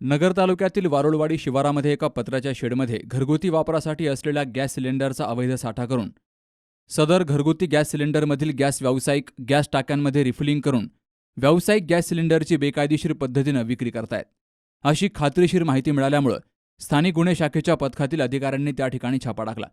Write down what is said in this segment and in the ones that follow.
नगर तालुक्यातील वारुळवाडी शिवारामध्ये एका पत्राच्या शेडमध्ये घरगुती वापरासाठी असलेल्या गॅस सिलेंडरचा अवैध साठा करून सदर घरगुती गॅस सिलेंडरमधील गॅस व्यावसायिक गॅस टाक्यांमध्ये रिफिलिंग करून व्यावसायिक गॅस सिलेंडरची बेकायदेशीर पद्धतीनं विक्री करतायत. अशी खात्रीशीर माहिती मिळाल्यामुळं स्थानिक गुन्हे शाखेच्या पथकातील अधिकाऱ्यांनी त्या ठिकाणी छापा टाकला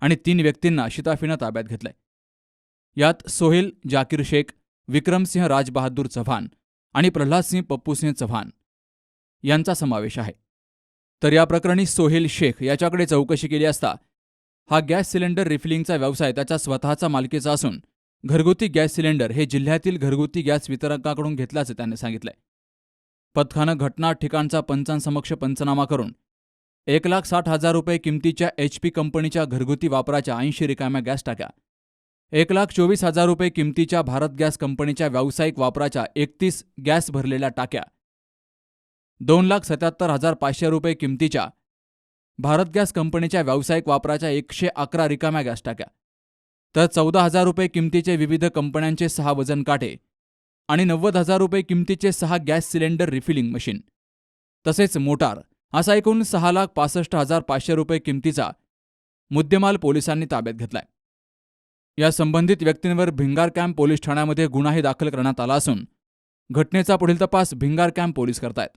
आणि तीन व्यक्तींना शिताफीनं ताब्यात घेतलंय. यात सोहेल जाकीर शेख विक्रमसिंह राजबहादूर चव्हाण आणि प्रल्हादसिंह पप्पूसिंह चव्हाण. यांचा समावेश आहे. तर या प्रकरणी सोहेल शेख याच्याकडे चौकशी केली असता हा गॅस सिलेंडर रिफिलिंगचा व्यवसाय त्याच्या स्वतःचा मालकीचा असून घरगुती गॅस सिलेंडर हे जिल्ह्यातील घरगुती गॅस वितरकाकडून घेतल्याचं त्याने सांगितलंय. पथकानं घटना ठिकाणचा पंचांसमक्ष पंचनामा करून एक लाख साठ हजार रुपये किमतीच्या एच पी कंपनीच्या घरगुती वापराच्या ऐंशी रिकाम्या गॅस टाक्या एक लाख चोवीस हजार रुपये किमतीच्या भारत गॅस कंपनीच्या व्यावसायिक वापराच्या एकतीस गॅस भरलेल्या टाक्या दोन लाख सत्याहत्तर हजार पाचशे रुपये किमतीच्या भारत गॅस कंपनीच्या व्यावसायिक वापराच्या एकशे अकरा रिकाम्या गॅस टाक्या तर चौदा हजार रुपये किमतीचे विविध कंपन्यांचे सहा वजन काठे आणि नव्वद हजार रुपये किमतीचे सहा गॅस सिलेंडर रिफिलिंग मशीन तसेच मोटार असा एकूण सहा लाख पासष्ट हजार पाचशे रुपये किमतीचा मुद्देमाल पोलिसांनी ताब्यात घेतलाय. या संबंधित व्यक्तींवर भिंगार कॅम्प पोलीस ठाण्यामध्ये गुन्हाही दाखल करण्यात आला असून घटनेचा पुढील तपास भिंगार कॅम्प पोलीस करतायत.